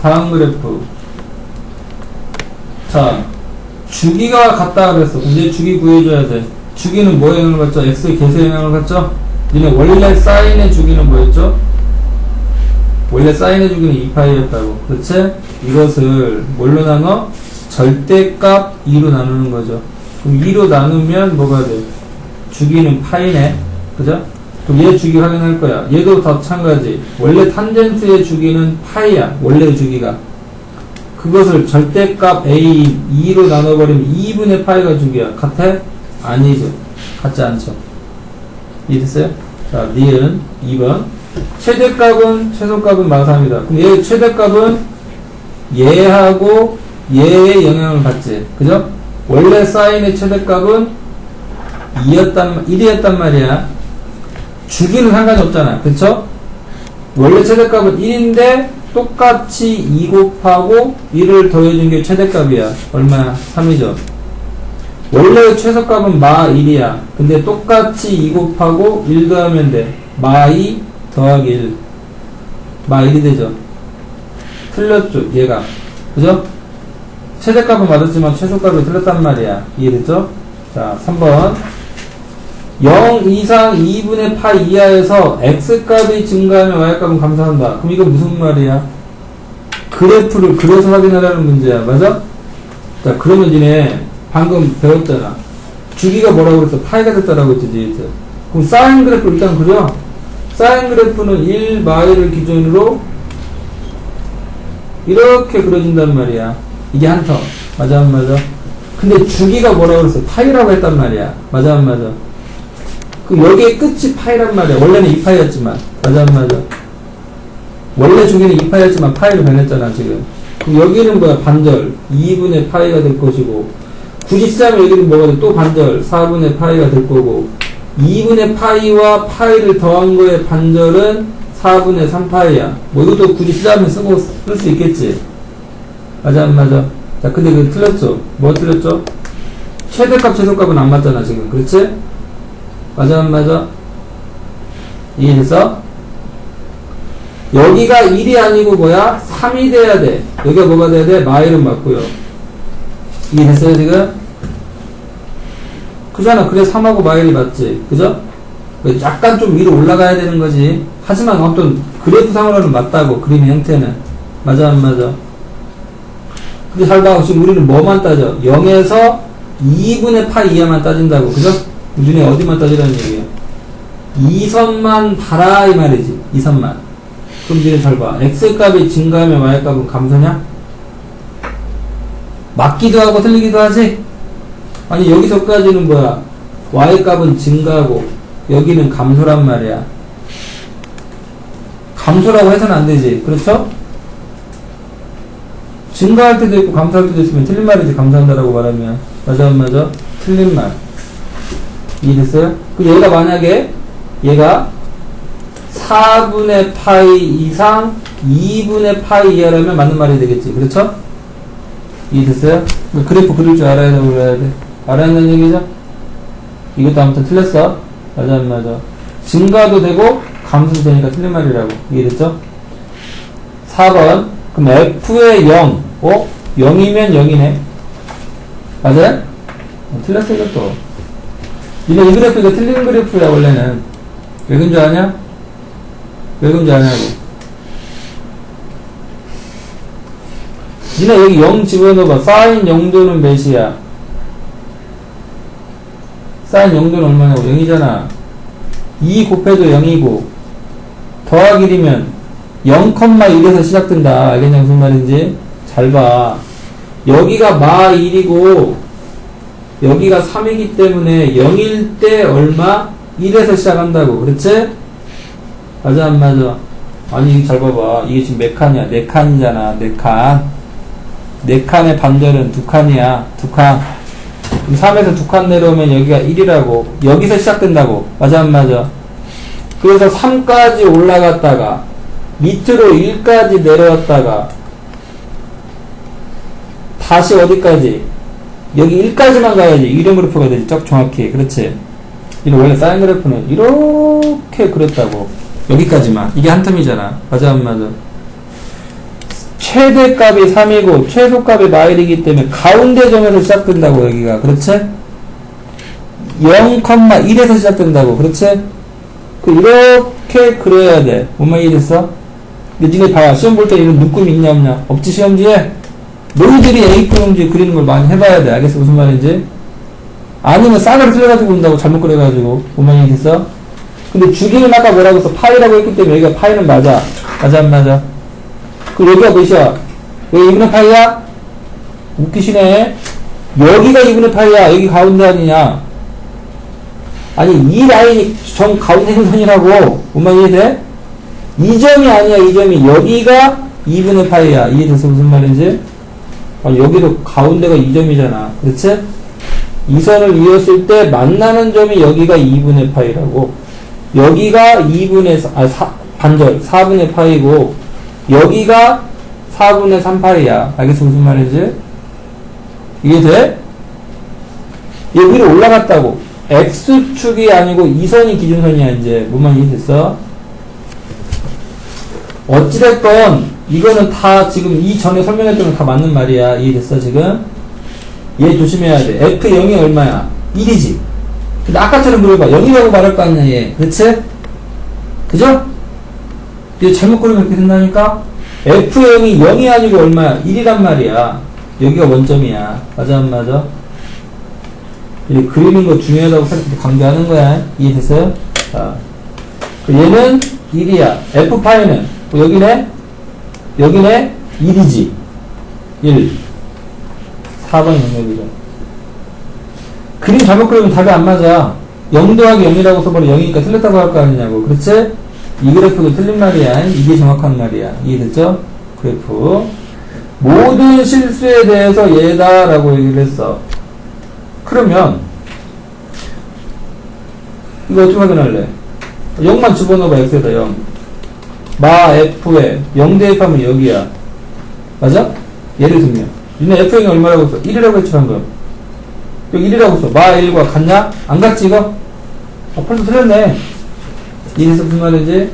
다음 그래프. 자, 주기가 같다 그랬어. 근데 주기 구해줘야 돼. 주기는 뭐에 영향을 받죠? X의 개수에 영향을 받죠? 니네 원래 사인의 주기는 뭐였죠? 원래 사인의 주기는 2파이였다고. 그렇지? 이것을 뭘로 나눠? 절대값 2로 나누는 거죠. 그럼 2로 나누면 뭐가 돼? 주기는 파이네. 그죠? 그럼 얘 주기 확인할 거야. 얘도 다 마찬가지. 원래 탄젠트의 주기는 파이야. 원래 주기가. 그것을 절대값 A 2로 나눠버리면 2분의 파이가 주기야. 같아? 아니죠. 같지 않죠. 이해됐어요? 자, 니은 2번. 최대값은 최소값은 마삼이다. 그럼 얘 최대값은 얘하고 얘의 영향을 받지. 그죠? 원래 사인의 최대값은 2였단, 1이었단 말이야. 주기는 상관이 없잖아. 그쵸? 원래 최대값은 1인데 똑같이 2 곱하고 1을 더해준 게 최대값이야. 얼마야? 3이죠. 원래 최소값은 마 1이야. 근데 똑같이 2 곱하고 1 더하면 돼. 마2 더하기 1. 마 1이 되죠. 틀렸죠, 얘가. 그죠? 최대값은 맞았지만 최소값이 틀렸단 말이야. 이해됐죠? 자, 3번. 0 이상 2분의 파 이하에서 x값이 증가하면 y값은 감소한다. 그럼 이거 무슨 말이야? 그래프를 그려서 확인하라는 문제야. 맞아? 자, 그러면 니네 방금 배웠잖아. 주기가 뭐라고 그랬어? 파이가 됐다라고 했지, 니트. 그럼 사인 그래프 일단 그려. 사인 그래프는 1 마일을 기준으로 이렇게 그려진단 말이야. 이게 한 터. 맞아, 안 맞아? 근데 주기가 뭐라고 그랬어? 파이라고 했단 말이야. 맞아, 안 맞아? 그럼 여기에 끝이 파이란 말이야. 원래는 2파이였지만. 맞아, 안 맞아? 원래 주기는 2파이였지만 파이로 변했잖아, 지금. 그럼 여기는 뭐야? 반절. 2분의 파이가 될 것이고. 굳이 쓰자면 여기는 뭐가 돼? 또 반절. 4분의 파이가 될 거고. 2분의 파이와 파이를 더한 거의 반절은 4분의 3파이야. 뭐 이것도 굳이 쓰자면 쓰고, 쓸 수 있겠지. 맞아, 안 맞아? 자, 근데 그 틀렸죠? 뭐 틀렸죠? 최대값, 최소값은 안 맞잖아, 지금. 그렇지? 맞아, 안 맞아? 이해됐어? 여기가 1이 아니고 뭐야? 3이 돼야 돼. 여기가 뭐가 돼야 돼? 마일은 맞고요. 이해됐어요, 지금? 그잖아. 그래 3하고 마일이 맞지. 그죠? 약간 좀 위로 올라가야 되는 거지. 하지만 어떤 그래프상으로는 맞다고. 그림 형태는. 맞아, 안 맞아? 근데 잘 봐. 지금 우리는 뭐만 따져? 0에서 2분의 파 이 하만 따진다고. 그죠? 눈에 어디만 따지라는 얘기야? 2선만 봐라 이 말이지. 2선만. 그럼 이제 잘 봐. x값이 증가하면 y값은 감소냐? 맞기도 하고 틀리기도 하지? 아니 여기서까지는 뭐야? y값은 증가하고 여기는 감소란 말이야. 감소라고 해서는 안 되지. 그렇죠? 증가할 때도 있고 감소할 때도 있으면 틀린 말이지. 감소한다라고 말하면. 맞아 안 맞아? 틀린 말. 이해됐어요? 그 얘가 만약에 얘가 4분의 파이 이상 2분의 파이 이하라면 맞는 말이 되겠지. 그렇죠? 이해됐어요? 그 그래프 그릴 줄 알아야 돼, 몰라야 돼? 알아야 한다는 얘기죠? 이것도 아무튼 틀렸어. 맞아, 안 맞아? 증가도 되고, 감소도 되니까 틀린 말이라고. 이해됐죠? 4번. 그럼 F의 0. 어? 0이면 0이네. 맞아요? 어, 틀렸어, 이것도. 니네 이 그래프가 틀린 그래프야, 원래는. 왜 그런 줄 아냐? 왜 그런 줄 아냐고. 니네 여기 0 집어넣어봐. 사인 0도는 몇이야? 사인 0도는 얼마냐고? 0이잖아. 2 곱해도 0이고, 더하기 1이면 0,1에서 시작된다. 알겠냐, 무슨 말인지? 잘 봐. 여기가 마 1이고, 여기가 3이기 때문에 0일 때 얼마? 1에서 시작한다고. 그렇지? 맞아, 안 맞아? 아니, 잘 봐봐. 이게 지금 몇 칸이야? 네 칸이잖아. 네 칸. 네 칸의 반절은 두 칸이야. 두 칸. 그럼 3에서 두 칸 내려오면 여기가 1이라고. 여기서 시작된다고. 맞아, 안 맞아? 그래서 3까지 올라갔다가, 밑으로 1까지 내려왔다가, 다시 어디까지? 여기 1까지만 가야지. 이런 그래프가 되지. 쩍 정확히. 그렇지. 이는 원래 사인 그래프는 이렇게 그렸다고. 여기까지만. 이게 한 텀이잖아. 맞아, 안 맞아? 최대값이 3이고 최소값이 마일이기 때문에 가운데 점에서 시작된다고 여기가 그렇지? 0,1에서 시작된다고 그렇지? 그 이렇게 그려야 돼 뭔 말 이해됐어? 근데 니네 봐봐 시험 볼 때 이런 눈금이 있냐 없냐 없지 시험지에 너희들이 A4 용지 그리는 걸 많이 해봐야 돼 알겠어 무슨 말인지? 아니면 싸그리 틀려가지고 온다고 잘못 그려가지고 뭔말 이해됐어? 근데 주기는 아까 뭐라고 했어? 파이라고 했기 때문에 여기가 파이는 맞아 맞아 안 맞아? 그 여기가 몇이야? 여기 2분의 파이야? 웃기시네. 여기가 2분의 파이야. 여기 가운데 아니냐? 아니, 이 라인이 정 가운데 행선이라고. 엄마 이해돼? 이 점이 아니야, 이 점이. 여기가 2분의 파이야. 이해됐어? 무슨 말인지? 아, 여기도 가운데가 2점이잖아. 그렇지? 이 선을 이었을 때 만나는 점이 여기가 2분의 파이라고. 여기가 2분의, 사, 아, 사, 반절, 4분의 파이고, 여기가 4분의 3파이야. 알겠어? 무슨 말인지? 이해돼? 얘 위로 올라갔다고. X축이 아니고 이 선이 기준선이야, 이제. 뭐만 이해됐어? 어찌됐건, 이거는 다 지금 이 전에 설명했던 건 다 맞는 말이야. 이해됐어, 지금? 얘 조심해야 돼. F0이 얼마야? 1이지. 근데 아까처럼 물어봐. 0이라고 말할 거 아니야, 얘. 그치? 그죠? 이게 잘못 그리면 이렇게 된다니까? F0이 0이 아니고 얼마야? 1이란 말이야. 여기가 원점이야. 맞아, 안 맞아? 이 그리는 거 중요하다고 생각- 강조하는 거야. 이해됐어요? 자. 그 얘는 1이야. F파이는, 뭐 여기네? 여기네? 1이지. 1. 4번이 영역이죠. 그림 잘못 그리면 답이 안 맞아. 0 더하기 0이라고 써버려 0이니까 틀렸다고 할 거 아니냐고. 그렇지? 이 그래프도 틀린 말이야. 이게 정확한 말이야. 이해됐죠? 그래프. 모든 실수에 대해서 얘다 라고 얘기를 했어. 그러면 이거 어떻게 확인할래? 0만 집어넣어봐 x에다 0. 마 f에 0 대입하면 여기야. 맞아? 예를 들면 니네 fx이 얼마라고 했어? 1이라고 했지 방금. 여기 1이라고 써. 마 1과 같냐? 안 같지 이거? 어, 벌써 틀렸네. 이래서 무슨 말이지?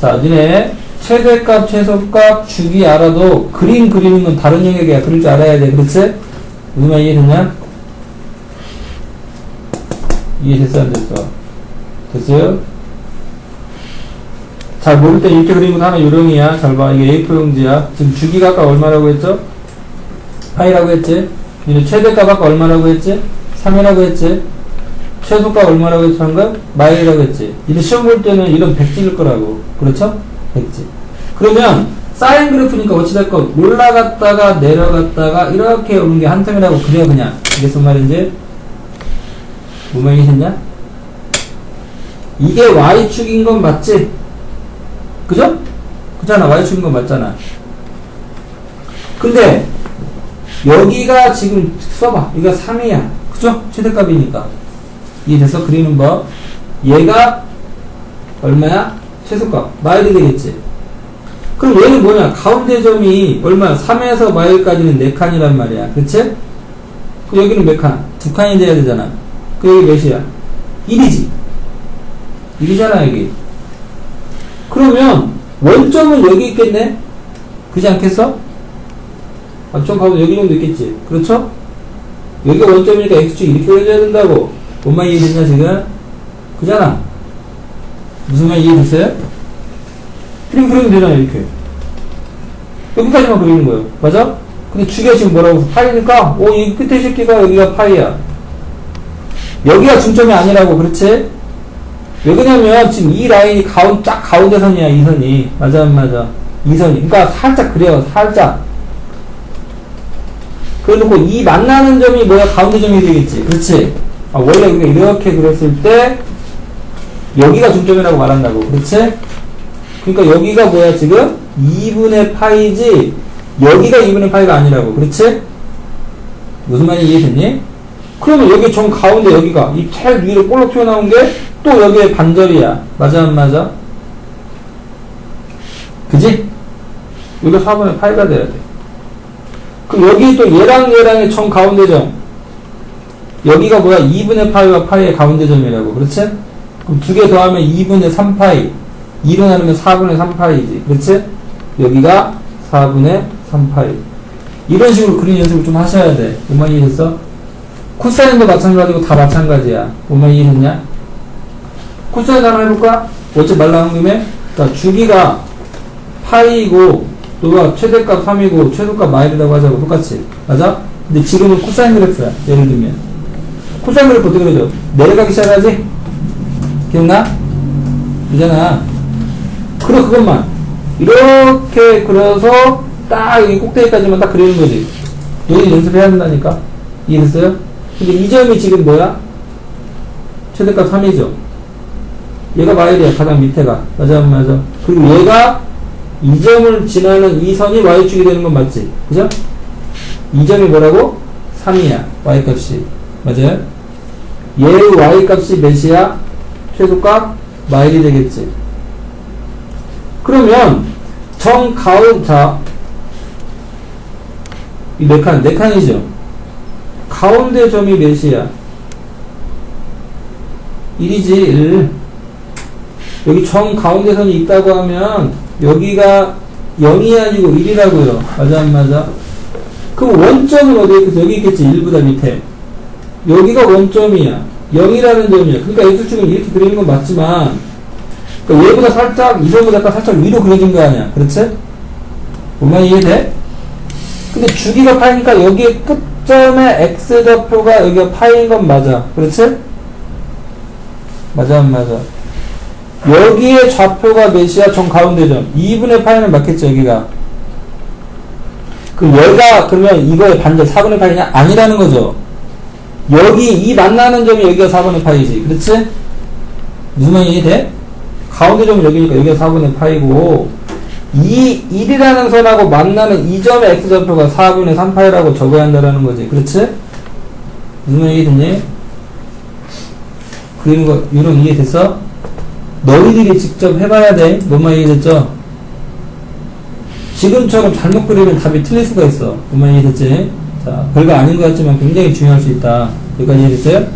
자, 니네 최대값, 최소값, 주기 알아도 그림 그리는 건 다른 영역이야. 그릴 줄 알아야 돼. 그렇지? 무슨 말 이해됐냐? 이해됐어, 안 됐어? 됐어요? 잘 모를 때 이렇게 그리는 건 하나 요령이야. 잘 봐. 이게 A4 용지야. 지금 주기가 아까 얼마라고 했죠? 파이라고 했지? 니네 최대값 아까 얼마라고 했지? 3이라고 했지? 최소가 얼마라고 했지 방금? 마일이라고 했지. 이제 시험 볼 때는 이런 백지일 거라고. 그렇죠? 백지. 그러면 사인 그래프니까 어찌됐건 올라갔다가 내려갔다가 이렇게 오는 게 한 텀이라고 그래야 그냥. 이게 무슨 말인지? 뭐 말이셨냐? 이게 Y축인 건 맞지? 그죠? 그잖아. Y축인 건 맞잖아. 근데 여기가 지금 써봐. 이거 3이야. 그죠? 최대값이니까. 이해돼서 그리는 법. 얘가 얼마야? 최소값. 마일이 되겠지. 그럼 얘는 뭐냐? 가운데 점이 얼마야? 3에서 마일까지는 4칸이란 말이야. 그치? 그 여기는 몇 칸? 두 칸이 돼야 되잖아. 그 여기 몇이야? 1이지. 1이잖아, 여기. 그러면 원점은 여기 있겠네? 그지 않겠어? 아, 좀 가면 여기 정도 있겠지. 그렇죠? 여기가 원점이니까 x축 이렇게 그려줘야 된다고. 뭔말 이해됐냐, 지금? 그잖아. 무슨 말 이해됐어요? 이렇게 그리면 되잖아, 이렇게. 여기까지만 그리는 거예요. 맞아? 근데 주기가 지금 뭐라고 파이니까, 오, 이 끝에 새끼가 여기가 파이야. 여기가 중점이 아니라고, 그렇지? 왜 그러냐면, 지금 이 라인이 가운, 쫙 가운데 선이야, 이 선이. 맞아, 안 맞아? 이 선이. 그러니까 살짝 그래요, 살짝. 그래놓고 이 만나는 점이 뭐야? 가운데 점이 되겠지. 그렇지? 아, 원래 우리가 이렇게 그렸을 때 여기가 중점이라고 말한다고. 그렇지? 그러니까 여기가 뭐야 지금? 2분의 파이지 여기가 2분의 파이가 아니라고. 그렇지? 무슨 말인지 이해됐니? 그러면 여기 정 가운데 여기가 이 텔 위로 볼록 튀어나온 게 또 여기에 반절이야. 맞아 안 맞아? 그지? 여기가 4분의 파이가 돼야 돼. 그럼 여기 또 얘랑 얘랑의 정 가운데 점. 여기가 뭐야? 2분의 파이와 파이의 가운데 점이라고. 그렇지? 그럼 두 개 더하면 2분의 3파이. 2로 나누면 4분의 3파이지. 그렇지? 여기가 4분의 3파이. 이런 식으로 그리는 연습을 좀 하셔야 돼. 뭐만 이해했어? 코사인도 마찬가지고 다 마찬가지야. 뭐만 이해했냐? 코사인 하나 해볼까? 어째 말 나온 김에? 자, 주기가 파이고, 또가 최대값 3이고, 최소값 마일이라고 하자고, 똑같이. 맞아? 근데 지금은 코사인 그래프야. 예를 들면. 코사인 그래프 어떻게 그려져? 내려가기 시작하지? 기억나? 이잖아. 그래, 그것만. 이렇게 그려서 딱 여기 꼭대기까지만 딱 그리는 거지. 여기 연습해야 된다니까. 이해됐어요? 근데 이 점이 지금 뭐야? 최대값 3이죠. 얘가 마일이야. 가장 밑에가. 맞아, 안 맞아. 그리고 얘가 이 점을 지나는 이 선이 y축이 되는 건 맞지? 그죠? 이 점이 뭐라고? 3이야. y값이. 맞아요? 얘의 y값이 몇이야? 최소값? 마일이 되겠지. 그러면 정 가운 자, 이네 칸, 네 칸이죠. 가운데 점이 몇이야? 1이지, 1. 여기 정 가운데 선이 있다고 하면 여기가 0이 아니고 1이라고요. 맞아, 안 맞아? 그럼 원점은 어디에 있겠어? 여기 있겠지, 1보다 밑에. 여기가 원점이야. 0이라는 점이야. 그러니까 예술축은 이렇게 그리는 건 맞지만, 그러니까 얘보다 살짝, 이선보다 약간 살짝 위로 그려진 거 아니야. 그렇지? 보면 이해돼? 근데 주기가 파이니까 여기에 끝점의 x좌표가 여기가 파인 건 맞아. 그렇지? 맞아, 안 맞아? 여기에 좌표가 몇이야? 정 가운데 점. 2분의 파이는 맞겠지, 여기가. 그럼 얘가, 그러면 이거의 반대 4분의 파이냐? 아니라는 거죠. 여기, 이 만나는 점이 여기가 4분의 파이지. 그렇지? 무슨 말이 돼? 가운데 점은 여기니까 여기가 4분의 파이고, 이 1이라는 선하고 만나는 이 점의 x좌표가 4분의 3파이라고 적어야 한다는 거지. 그렇지? 무슨 말이 됐니? 그리는 거, 이런 이해 됐어? 너희들이 직접 해봐야 돼. 뭔 말 이해됐죠? 지금처럼 잘못 그리면 답이 틀릴 수가 있어. 뭔 말 이해됐지? 자, 별거 아닌 것 같지만 굉장히 중요할 수 있다. 여기까지 이해됐어요?